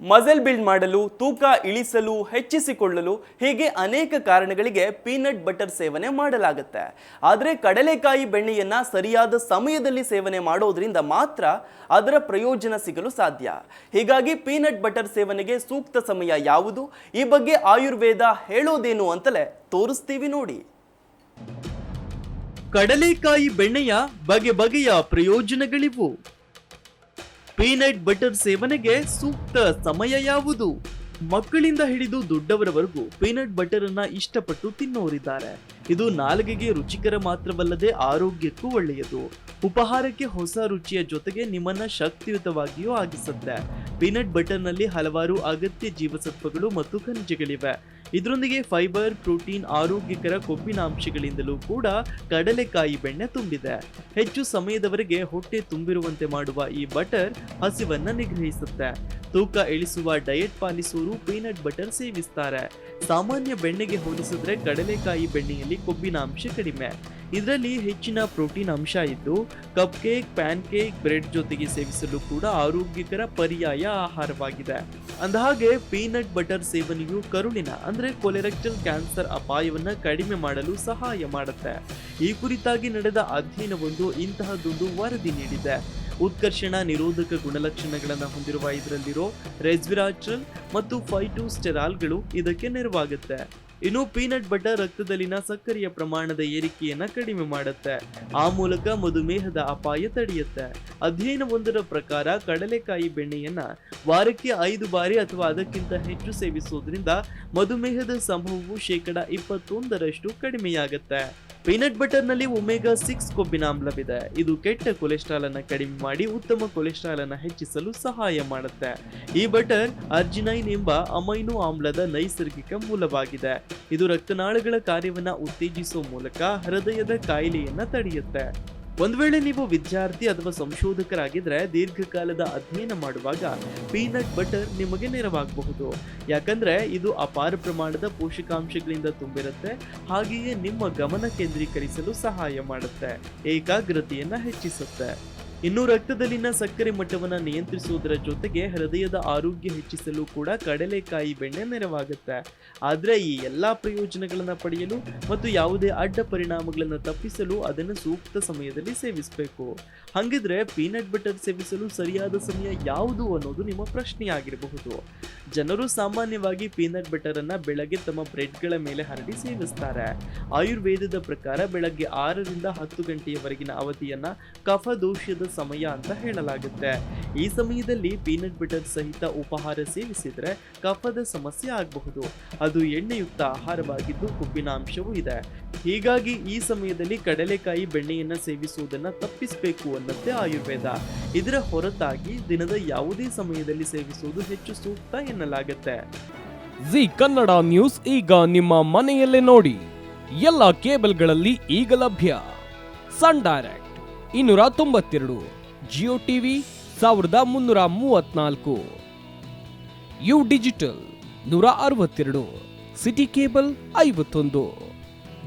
Muscle build ಮಾಡಲು, ತೂಕ ಇಳಿಸಲು, ಹೆಚ್ಚಿಸಿಕೊಳ್ಳಲು ಹೀಗೆ ಅನೇಕ ಕಾರಣಗಳಿಗೆ ಪೀನಟ್ ಬಟರ್ ಸೇವನೆ ಮಾಡಲಾಗುತ್ತೆ. ಆದರೆ ಕಡಲೆಕಾಯಿ ಬೆಣ್ಣೆಯನ್ನು ಸರಿಯಾದ ಸಮಯದಲ್ಲಿ ಸೇವನೆ ಮಾಡೋದ್ರಿಂದ ಮಾತ್ರ ಅದರ ಪ್ರಯೋಜನ ಸಿಗಲು ಸಾಧ್ಯ. ಹೀಗಾಗಿ ಪೀನಟ್ ಬಟರ್ ಸೇವನೆಗೆ ಸೂಕ್ತ ಸಮಯ ಯಾವುದು? ಈ ಬಗ್ಗೆ ಆಯುರ್ವೇದ ಹೇಳೋದೇನು ಅಂತಲೇ ತೋರಿಸ್ತೀವಿ ನೋಡಿ. ಕಡಲೆಕಾಯಿ ಬೆಣ್ಣೆಯ ಬಗೆ ಬಗೆಯ ಪ್ರಯೋಜನಗಳಿವು. ಪೀನಟ್ ಬಟರ್ ಸೇವನೆಗೆ ಸೂಕ್ತ ಸಮಯ ಯಾವುದು? ಮಕ್ಕಳಿಂದ ಹಿಡಿದು ದೊಡ್ಡವರವರೆಗೂ ಪೀನಟ್ ಬಟರ್ ಅನ್ನ ಇಷ್ಟಪಟ್ಟು ತಿನ್ನೋರಿದ್ದಾರೆ. ಇದು ನಾಲಿಗೆಗೆ ರುಚಿಕರ ಮಾತ್ರವಲ್ಲದೆ ಆರೋಗ್ಯಕ್ಕೂ ಒಳ್ಳೆಯದು. ಉಪಹಾರಕ್ಕೆ ಹೊಸ ರುಚಿಯ ಜೊತೆಗೆ ನಿಮ್ಮನ್ನ ಶಕ್ತಿಯುತವಾಗಿಯೂ ಆಗಿಸುತ್ತೆ. ಪೀನಟ್ ಬಟರ್ನಲ್ಲಿ ಹಲವಾರು ಅಗತ್ಯ ಜೀವಸತ್ವಗಳು ಮತ್ತು ಖನಿಜಗಳಿವೆ. ಇದರೊಂದಿಗೆ ಫೈಬರ್, ಪ್ರೋಟೀನ್, ಆರೋಗ್ಯಕರ ಕೊಬ್ಬಿನಾಂಶಗಳಿಂದಲೂ ಕೂಡ ಕಡಲೆಕಾಯಿ ಬೆಣ್ಣೆ ತುಂಬಿದೆ. ಹೆಚ್ಚು ಸಮಯದವರೆಗೆ ಹೊಟ್ಟೆ ತುಂಬಿರುವಂತೆ ಮಾಡುವ ಈ ಬಟರ್ ಹಸಿವನ್ನ ನಿಗ್ರಹಿಸುತ್ತೆ. ತೂಕ ಇಳಿಸುವ ಡಯಟ್ ಪಾಲಿಸುವರು ಪೀನಟ್ ಬಟರ್ ಸೇವಿಸ್ತಾರೆ. ಸಾಮಾನ್ಯ ಬೆಣ್ಣೆಗೆ ಹೋಲಿಸಿದ್ರೆ ಕಡಲೆಕಾಯಿ ಬೆಣ್ಣೆಯಲ್ಲಿ ಕೊಬ್ಬಿನ ಅಂಶ ಕಡಿಮೆ. ಇದರಲ್ಲಿ ಹೆಚ್ಚಿನ ಪ್ರೋಟೀನ್ ಅಂಶ ಇದ್ದು, cupcake, pancake, bread ಜೊತೆಗೆ ಸೇವಿಸಲು ಕೂಡ ಆರೋಗ್ಯಕರ ಪರ್ಯಾಯ ಆಹಾರವಾಗಿದೆ. ಅಂದಹಾಗೆ, ಪೀನಟ್ ಬಟರ್ ಸೇವನೆಯು ಕರುಳಿನ, ಅಂದರೆ ಕೊಲೆರೆಕ್ಟಲ್ ಕ್ಯಾನ್ಸರ್ ಅಪಾಯವನ್ನು ಕಡಿಮೆ ಮಾಡಲು ಸಹಾಯ ಮಾಡುತ್ತೆ. ಈ ಕುರಿತಾಗಿ ನಡೆದ ಅಧ್ಯಯನವೊಂದು ಇಂತಹದ್ದೊಂದು ವರದಿ ನೀಡಿದೆ. ಉತ್ಕರ್ಷಣ ನಿರೋಧಕ ಗುಣಲಕ್ಷಣಗಳನ್ನು ಹೊಂದಿರುವ ಇದರಲ್ಲಿರೋ ರೆಸ್ವಿರಾಟ್ರಲ್ ಮತ್ತು ಫೈಟೋಸ್ಟೆರಾಲ್ಗಳು ಇದಕ್ಕೆ ನೆರವಾಗುತ್ತೆ. ಇನ್ನು ಪೀನಟ್ ಬಟರ್ ರಕ್ತದಲ್ಲಿನ ಸಕ್ಕರೆಯ ಪ್ರಮಾಣದ ಏರಿಕೆಯನ್ನ ಕಡಿಮೆ ಮಾಡುತ್ತೆ. ಆ ಮೂಲಕ ಮಧುಮೇಹದ ಅಪಾಯ ತಡೆಯುತ್ತೆ. ಅಧ್ಯಯನವೊಂದರ ಪ್ರಕಾರ ಕಡಲೆಕಾಯಿ ಬೆಣ್ಣೆಯನ್ನ ವಾರಕ್ಕೆ ಐದು ಬಾರಿ ಅಥವಾ ಅದಕ್ಕಿಂತ ಹೆಚ್ಚು ಸೇವಿಸುವುದರಿಂದ ಮಧುಮೇಹದ ಸಂಭವವು ಶೇಕಡ ಇಪ್ಪತ್ತೊಂದರಷ್ಟು ಕಡಿಮೆಯಾಗುತ್ತೆ. ಪೀನಟ್ ಬಟರ್ನಲ್ಲಿ ಒಮೆಗಾ ಸಿಕ್ಸ್ ಕೊಬ್ಬಿನ ಆಮ್ಲವಿದೆ. ಇದು ಕೆಟ್ಟ ಕೊಲೆಸ್ಟ್ರಾಲ್ ಅನ್ನ ಕಡಿಮೆ ಮಾಡಿ ಉತ್ತಮ ಕೊಲೆಸ್ಟ್ರಾಲ್ ಅನ್ನ ಹೆಚ್ಚಿಸಲು ಸಹಾಯ ಮಾಡುತ್ತೆ. ಈ ಬಟರ್ ಅರ್ಜಿನೈನ್ ಎಂಬ ಅಮೈನೋ ಆಮ್ಲದ ನೈಸರ್ಗಿಕ ಮೂಲವಾಗಿದೆ. ಇದು ರಕ್ತನಾಳಗಳ ಕಾರ್ಯವನ್ನ ಉತ್ತೇಜಿಸುವ ಮೂಲಕ ಹೃದಯದ ಕಾಯಿಲೆಯನ್ನು ತಡೆಯುತ್ತೆ. ಒಂದ್ ವೇಳೆ ನೀವು ವಿದ್ಯಾರ್ಥಿ ಅಥವಾ ಸಂಶೋಧಕರಾಗಿದ್ರೆ ದೀರ್ಘಕಾಲದ ಅಧ್ಯಯನ ಮಾಡುವಾಗ ಪೀನಟ್ ಬಟರ್ ನಿಮಗೆ ನೆರವಾಗಬಹುದು. ಯಾಕಂದ್ರೆ ಇದು ಅಪಾರ ಪ್ರಮಾಣದ ಪೋಷಕಾಂಶಗಳಿಂದ ತುಂಬಿರುತ್ತೆ, ಹಾಗೆಯೇ ನಿಮ್ಮ ಗಮನ ಕೇಂದ್ರೀಕರಿಸಲು ಸಹಾಯ ಮಾಡುತ್ತೆ, ಏಕಾಗ್ರತೆಯನ್ನ ಹೆಚ್ಚಿಸುತ್ತೆ. ಇನ್ನು ರಕ್ತದಲ್ಲಿನ ಸಕ್ಕರೆ ಮಟ್ಟವನ್ನು ನಿಯಂತ್ರಿಸುವುದರ ಜೊತೆಗೆ ಹೃದಯದ ಆರೋಗ್ಯ ಹೆಚ್ಚಿಸಲು ಕೂಡ ಕಡಲೆಕಾಯಿ ಬೆಣ್ಣೆ ನೆರವಾಗುತ್ತೆ. ಆದರೆ ಈ ಎಲ್ಲ ಪ್ರಯೋಜನಗಳನ್ನು ಪಡೆಯಲು ಮತ್ತು ಯಾವುದೇ ಅಡ್ಡ ಪರಿಣಾಮಗಳನ್ನು ತಪ್ಪಿಸಲು ಅದನ್ನು ಸೂಕ್ತ ಸಮಯದಲ್ಲಿ ಸೇವಿಸಬೇಕು. ಹಾಗಿದ್ರೆ ಪೀನಟ್ ಬಟರ್ ಸೇವಿಸಲು ಸರಿಯಾದ ಸಮಯ ಯಾವುದು ಅನ್ನೋದು ನಿಮ್ಮ ಪ್ರಶ್ನೆಯಾಗಿರಬಹುದು. ಜನರು ಸಾಮಾನ್ಯವಾಗಿ ಪೀನಟ್ ಬಟರ್ ಅನ್ನ ಬೆಳಗ್ಗೆ ತಮ್ಮ ಬ್ರೆಡ್ಗಳ ಮೇಲೆ ಹರಡಿ ಸೇವಿಸ್ತಾರೆ. ಆಯುರ್ವೇದದ ಪ್ರಕಾರ ಬೆಳಗ್ಗೆ ಆರರಿಂದ ಹತ್ತು ಗಂಟೆಯವರೆಗಿನ ಅವಧಿಯನ್ನ ಕಫ ದೋಷದ ಸಮಯ ಅಂತ ಹೇಳಲಾಗುತ್ತೆ. ಈ ಸಮಯದಲ್ಲಿ ಪೀನಟ್ ಬಟರ್ ಸಹಿತ ಉಪಹಾರ ಸೇವಿಸಿದ್ರೆ ಕಫದ ಸಮಸ್ಯೆ ಆಗಬಹುದು. ಅದು ಎಣ್ಣೆಯುಕ್ತ ಆಹಾರವಾಗಿದ್ದು ಕೊಬ್ಬಿನ ಅಂಶವೂ ಇದೆ. ಹೀಗಾಗಿ ಈ ಸಮಯದಲ್ಲಿ ಕಡಲೆಕಾಯಿ ಬೆಣ್ಣೆಯನ್ನ ಸೇವಿಸುವುದನ್ನ ತಪ್ಪಿಸಬೇಕು ಅನ್ನತ್ತೆ ಆಯುರ್ವೇದ. ಇದರ ಹೊರತಾಗಿ ದಿನದ ಯಾವುದೇ ಸಮಯದಲ್ಲಿ ಸೇವಿಸುವುದು ಹೆಚ್ಚು ಸೂಕ್ತ ಎನ್ನಲಾಗುತ್ತೆ. ಜಿ ಕನ್ನಡ ನ್ಯೂಸ್ ಈಗ ನಿಮ್ಮ ಮನೆಯಲ್ಲೇ ನೋಡಿ. ಎಲ್ಲ ಕೇಬಲ್ಗಳಲ್ಲಿ ಈಗ ಲಭ್ಯ. ಸನ್ ಡೈರೆಕ್ಟ್ ಇನ್ನೂರ ತೊಂಬತ್ತೆರಡು, ಜಿಯೋ ಟಿವಿ ಸಾವಿರದ ಮುನ್ನೂರ ಮೂವತ್ನಾಲ್ಕು ಯು ಡಿಜಿಟಲ್ ನೂರ ಅರವತ್ತೆರಡು, ಸಿಟಿ ಕೇಬಲ್ ಐವತ್ತೊಂದು.